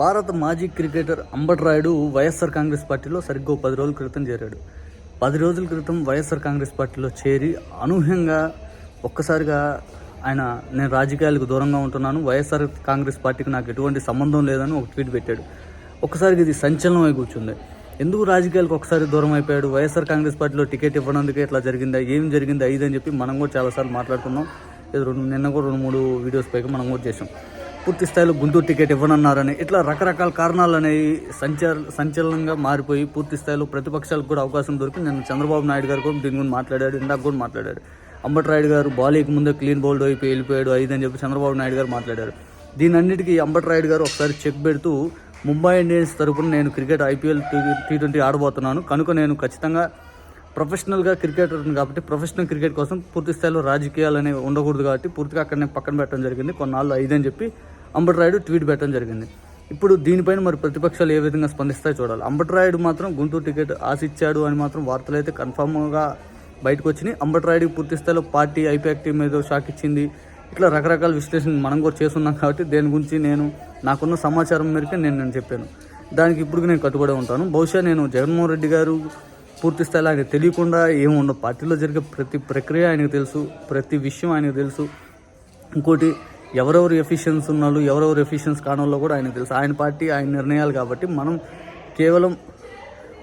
భారత మాజీ క్రికెటర్ అంబట్ రాయుడు వైఎస్ఆర్ కాంగ్రెస్ పార్టీలో సరిగ్గా పది రోజుల క్రితం చేరాడు. పది రోజుల క్రితం వైఎస్ఆర్ కాంగ్రెస్ పార్టీలో చేరి అనూహ్యంగా ఒక్కసారిగా ఆయన నేను రాజకీయాలకు దూరంగా ఉంటున్నాను వైఎస్ఆర్ కాంగ్రెస్ పార్టీకి నాకు ఎటువంటి సంబంధం లేదని ఒక ట్వీట్ పెట్టాడు. ఒక్కసారికి ఇది సంచలనం అయి కూర్చుంది. ఎందుకు రాజకీయాలకు ఒకసారి దూరం అయిపోయాడు? వైఎస్ఆర్ కాంగ్రెస్ పార్టీలో టికెట్ ఇవ్వడానికి ఇట్లా జరిగిందా? ఏం జరిగిందా? ఇదని అని చెప్పి మనం కూడా చాలాసార్లు మాట్లాడుకున్నాం. ఇది రెండు నిన్న కూడా రెండు మూడు వీడియోస్ పైకి మనం కూడా చేసాం పూర్తి స్థాయిలో గుంటూరు టికెట్ ఇవ్వనన్నారని ఇట్లా రకరకాల కారణాలు అనేవి సంచల సంచలనంగా మారిపోయి పూర్తి స్థాయిలో ప్రతిపక్షాలకు కూడా అవకాశం దొరికి నేను చంద్రబాబు నాయుడు గారు కూడా దీని గురించి మాట్లాడాడు ఇందాక కూడా మాట్లాడాడు. అంబట్రాయుడు గారు బాలీకి ముందే క్లీన్ బౌల్డ్ అయిపోయి వెళ్ళిపోయాడు ఐదు అని చెప్పి చంద్రబాబు నాయుడు గారు మాట్లాడారు. దీని అంబట్రాయుడు రాయుడు గారు ఒకసారి చెక్ పెడుతూ ముంబై ఇండియన్స్ తరపున నేను క్రికెట్ ఐపీఎల్ టీ ట్వంటీ ఆడబోతున్నాను కనుక నేను ఖచ్చితంగా ప్రొఫెషనల్గా క్రికెటర్ని కాబట్టి ప్రొఫెషనల్ క్రికెట్ కోసం పూర్తి స్థాయిలో రాజకీయాలు అనేవి ఉండకూడదు కాబట్టి పూర్తిగా అక్కడనే పక్కన పెట్టడం జరిగింది. కొన్నాళ్ళు ఐదని చెప్పి అంబటరాయుడు ట్వీట్ పెట్టడం జరిగింది. ఇప్పుడు దీనిపైన మరి ప్రతిపక్షాలు ఏ విధంగా స్పందిస్తాయో చూడాలి. అంబటరాయుడు మాత్రం గుంటూరు టికెట్ ఆశిచ్చాడు అని మాత్రం వార్తలు అయితే కన్ఫామ్గా బయటకు వచ్చినాయి. అంబటి పూర్తి స్థాయిలో పార్టీ ఐపాక్ టీం ఏదో షాక్ ఇచ్చింది. ఇట్లా రకరకాల విశ్లేషణ మనం కూడా చేస్తున్నాం కాబట్టి దేని గురించి నేను నాకున్న సమాచారం మేరకే నేను నేను చెప్పాను. దానికి ఇప్పుడు నేను కట్టుబడి ఉంటాను. బహుశా నేను జగన్మోహన్ రెడ్డి గారు పూర్తి స్థాయిలో ఆయనకు తెలియకుండా ఏమి పార్టీలో జరిగే ప్రతి ప్రక్రియ ఆయనకు తెలుసు ప్రతి విషయం ఆయనకు తెలుసు. ఇంకోటి ఎవరెవరు ఎఫిషియన్స్ ఉన్నాళ్ళు ఎవరెవరు ఎఫిషియన్స్ కానోళ్ళు కూడా ఆయనకు తెలుసు. ఆయన పార్టీ ఆయన నిర్ణయాలు కాబట్టి మనం కేవలం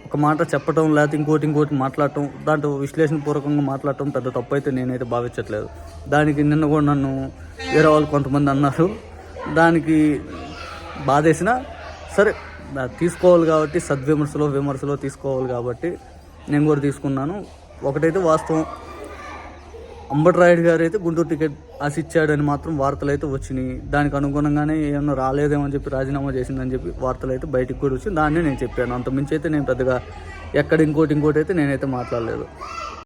ఒక మాట చెప్పటం లేకపోతే ఇంకోటి ఇంకోటి మాట్లాడటం దాంట్లో విశ్లేషణపూర్వకంగా మాట్లాడటం పెద్ద తప్పు అయితే నేనైతే భావించట్లేదు. దానికి నిన్న కూడా నన్ను వేరే వాళ్ళు కొంతమంది అన్నారు. దానికి బాధేసిన సరే తీసుకోవాలి కాబట్టి సద్విమర్శలో విమర్శలో తీసుకోవాలి కాబట్టి నేను కూడా తీసుకున్నాను. ఒకటైతే వాస్తవం. అంబట్రాయుడు గారు అయితే గుంటూరు టికెట్ ఆశిచ్చాడని మాత్రం వార్తలు అయితే వచ్చినాయి. దానికి అనుగుణంగానే ఏమన్నా రాలేదేమని చెప్పి రాజీనామా చేసిందని చెప్పి వార్తలు అయితే బయటికి కూడా వచ్చి దాన్ని నేను చెప్పాను. అంత అయితే నేను పెద్దగా ఎక్కడ ఇంకోటి ఇంకోటి అయితే నేనైతే మాట్లాడలేదు.